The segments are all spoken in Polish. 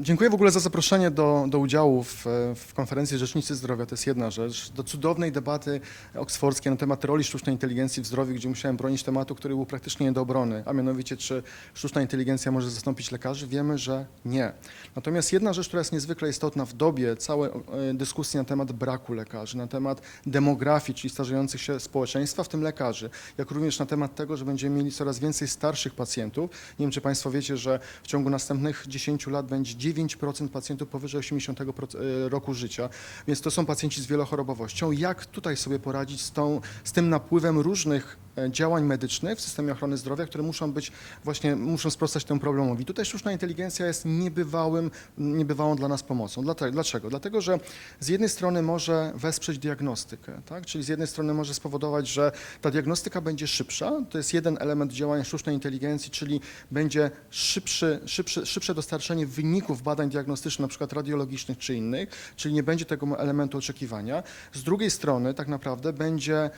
Dziękuję w ogóle za zaproszenie do, do udziału w, e, w konferencji Rzecznicy Zdrowia. To jest jedna rzecz. Do cudownej debaty oksfordzkiej na temat roli sztucznej inteligencji w zdrowiu, gdzie musiałem bronić tematu, który był praktycznie nie do obrony, a mianowicie, czy sztuczna inteligencja może zastąpić lekarzy. Wiemy, że nie. Natomiast jedna rzecz, która jest niezwykle istotna w dobie całej e, dyskusji na temat braku lekarzy, na temat demografii, czyli starzejących się społeczeństwa, w tym lekarzy, jak również na temat tego, że będziemy mieli coraz więcej starszych pacjentów. Nie wiem, czy Państwo wiecie, że w ciągu następnych 10 lat będzie 9% pacjentów powyżej 80 proc- e, roku życia, więc to są pacjenci z wielochorobowością. Jak tutaj sobie poradzić z, tą, z tym napływem różnych e, działań medycznych w systemie ochrony zdrowia, które muszą być właśnie, muszą sprostać temu problemowi. Tutaj sztuczna inteligencja jest niebywałym, niebywałą dla nas pomocą. Dlaczego? Dlatego, że z jednej strony może wesprzeć diagnostykę, tak? czyli z jednej strony może spowodować, że ta diagnostyka będzie szybsza. To jest jeden element działania sztucznej inteligencji, czyli będzie szybszy, szybszy, szybsze dostarczenie wyników badań diagnostycznych, na przykład radiologicznych czy innych, czyli nie będzie tego elementu oczekiwania. Z drugiej strony tak naprawdę będzie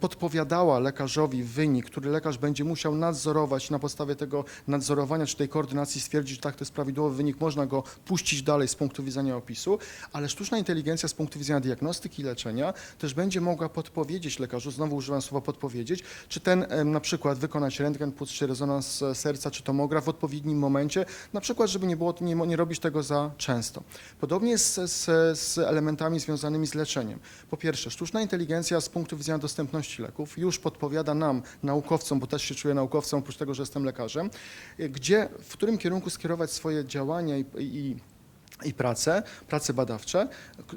podpowiadała lekarzowi wynik, który lekarz będzie musiał nadzorować na podstawie tego nadzorowania czy tej koordynacji stwierdzić, że tak, to jest prawidłowy wynik, można go puścić dalej z punktu widzenia opisu, ale sztuczna inteligencja z punktu widzenia diagnostyki i leczenia też będzie mogła podpowiedzieć lekarzu, znowu używam słowa podpowiedzieć, czy ten na przykład wykonać rentgen płuc, czy rezonans e, serca, czy tomograf w odpowiednim momencie, na przykład, żeby nie było, nie, nie robić tego za często. Podobnie jest z, z, z elementami związanymi z leczeniem. Po pierwsze, sztuczna inteligencja z punktu widzenia dostępności leków już podpowiada nam, naukowcom, bo też się czuję naukowcem, oprócz tego, że jestem lekarzem, gdzie, w którym kierunku skierować swoje działania i, i i prace, prace badawcze,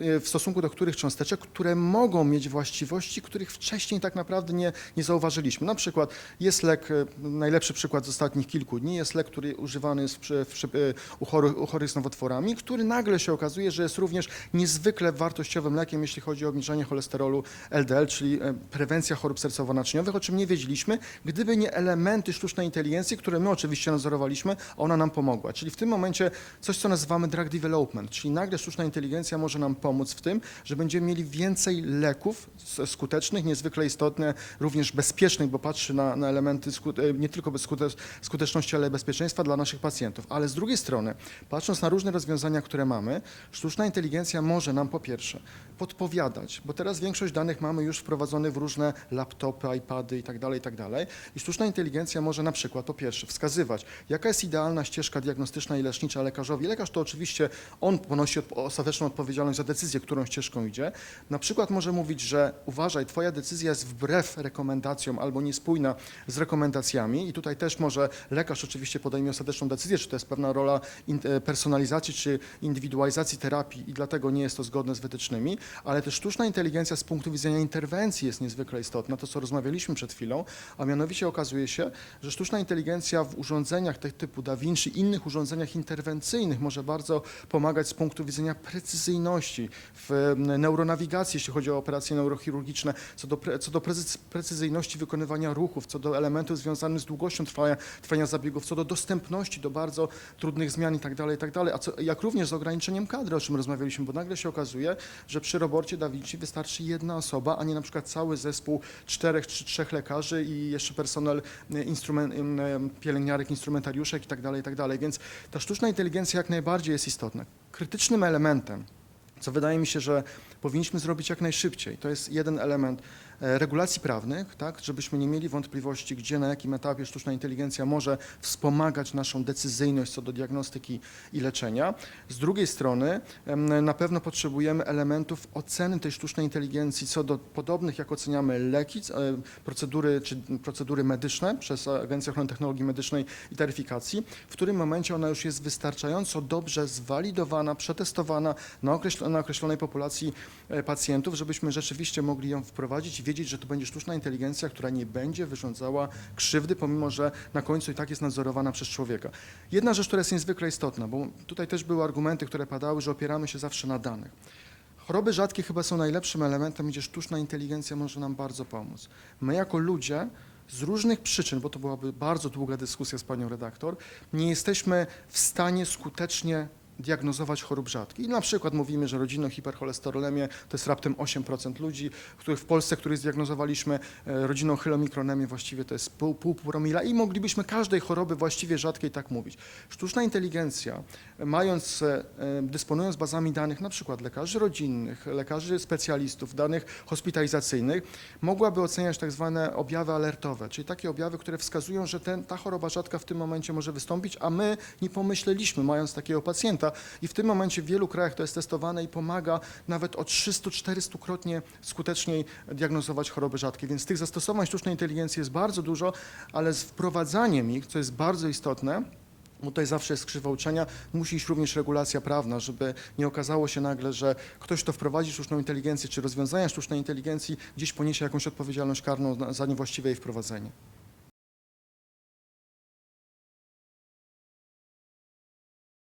y, w stosunku do których cząsteczek, które mogą mieć właściwości, których wcześniej tak naprawdę nie, nie zauważyliśmy. Na przykład jest lek, y, najlepszy przykład z ostatnich kilku dni, jest lek, który używany jest przy- przy- y, u, chorych, u chorych z nowotworami, który nagle się okazuje, że jest również niezwykle wartościowym lekiem, jeśli chodzi o obniżenie cholesterolu LDL, czyli e, prewencja chorób sercowo-naczyniowych, o czym nie wiedzieliśmy, gdyby nie elementy sztucznej inteligencji, które my oczywiście nadzorowaliśmy, ona nam pomogła. Czyli w tym momencie coś, co nazywamy drug development, czyli nagle sztuczna inteligencja może nam pomóc w tym, że będziemy mieli więcej leków skutecznych, niezwykle istotne, również bezpiecznych, bo patrzy na, na elementy e, nie tylko skute- skuteczności, ale bezpieczeństwa dla naszych pacjentów. Ale z drugiej strony, patrząc na różne rozwiązania, które mamy, sztuczna inteligencja może nam po pierwsze podpowiadać, bo teraz większość danych mamy już wprowadzonych w różne laptopy, iPady itd., itd. I sztuczna inteligencja może na przykład po pierwsze wskazywać, jaka jest idealna ścieżka diagnostyczna i lecznicza lekarzowi. Lekarz to oczywiście on ponosi ostateczną odpowiedzialność za decyzję, którą ścieżką idzie. Na przykład może mówić, że uważaj, twoja decyzja jest wbrew rekomendacjom albo niespójna z rekomendacjami. I tutaj też może lekarz oczywiście podejmie ostateczną decyzję, czy to jest pewna rola e, personalizacji czy indywidualizacji terapii i dlatego nie jest to zgodne z wytycznymi, ale też sztuczna inteligencja z punktu widzenia interwencji jest niezwykle istotna, to co rozmawialiśmy przed chwilą, a mianowicie okazuje się, że sztuczna inteligencja w urządzeniach tych typu Da Vinci, innych urządzeniach interwencyjnych może bardzo pomagać z punktu widzenia precyzyjności w neuronawigacji, jeśli chodzi o operacje neurochirurgiczne, co do, co do precyz- precyzyjności wykonywania ruchów, co do elementów związanych z długością trwania, trwania zabiegów, co do dostępności do bardzo trudnych zmian itd., itd., a co, jak również z ograniczeniem kadry, o czym rozmawialiśmy, bo nagle się okazuje, że przy robocie Da Vinci wystarczy jedna osoba, a nie na przykład cały zespół czterech czy trzech lekarzy i jeszcze personel e, instrument, pielęgniarek, instrumentariuszek itd., itd. Więc ta sztuczna inteligencja jak najbardziej jest istotna. Krytycznym elementem, co wydaje mi się, że powinniśmy zrobić jak najszybciej, to jest jeden element regulacji prawnych, tak, żebyśmy nie mieli wątpliwości, gdzie, na jakim etapie sztuczna inteligencja może wspomagać naszą decyzyjność co do diagnostyki i leczenia. Z drugiej strony na pewno potrzebujemy elementów oceny tej sztucznej inteligencji co do podobnych, jak oceniamy leki, e, procedury czy procedury medyczne przez Agencję Ochrony Technologii Medycznej i Taryfikacji, w którym momencie ona już jest wystarczająco dobrze zwalidowana, przetestowana na, na określonej populacji e, pacjentów, żebyśmy rzeczywiście mogli ją wprowadzić wiedzieć, że to będzie sztuczna inteligencja, która nie będzie wyrządzała krzywdy, pomimo że na końcu i tak jest nadzorowana przez człowieka. Jedna rzecz, która jest niezwykle istotna, bo tutaj też były argumenty, które padały, że opieramy się zawsze na danych. Choroby rzadkie chyba są najlepszym elementem, gdzie sztuczna inteligencja może nam bardzo pomóc. My jako ludzie z różnych przyczyn, bo to byłaby bardzo długa dyskusja z panią redaktor, nie jesteśmy w stanie skutecznie diagnozować chorób rzadkich. I na przykład mówimy, że rodzinną hipercholesterolemię to jest raptem 8% ludzi, których w Polsce, których zdiagnozowaliśmy, e, rodzinną chylomikronemię właściwie to jest pół, pół promila i moglibyśmy każdej choroby właściwie rzadkiej tak mówić. Sztuczna inteligencja, mając, e, e, dysponując bazami danych na przykład lekarzy rodzinnych, lekarzy specjalistów, danych hospitalizacyjnych, mogłaby oceniać tak zwane objawy alertowe, czyli takie objawy, które wskazują, że ten, ta choroba rzadka w tym momencie może wystąpić, a my nie pomyśleliśmy, mając takiego pacjenta. I w tym momencie w wielu krajach to jest testowane i pomaga nawet o 300-400 krotnie skuteczniej diagnozować choroby rzadkie. Więc tych zastosowań sztucznej inteligencji jest bardzo dużo, ale z wprowadzaniem ich, co jest bardzo istotne, bo tutaj zawsze jest krzywa uczenia, musi iść również regulacja prawna, żeby nie okazało się nagle, że ktoś, kto wprowadzi sztuczną inteligencję czy rozwiązania sztucznej inteligencji, gdzieś poniesie jakąś odpowiedzialność karną za niewłaściwe jej wprowadzenie.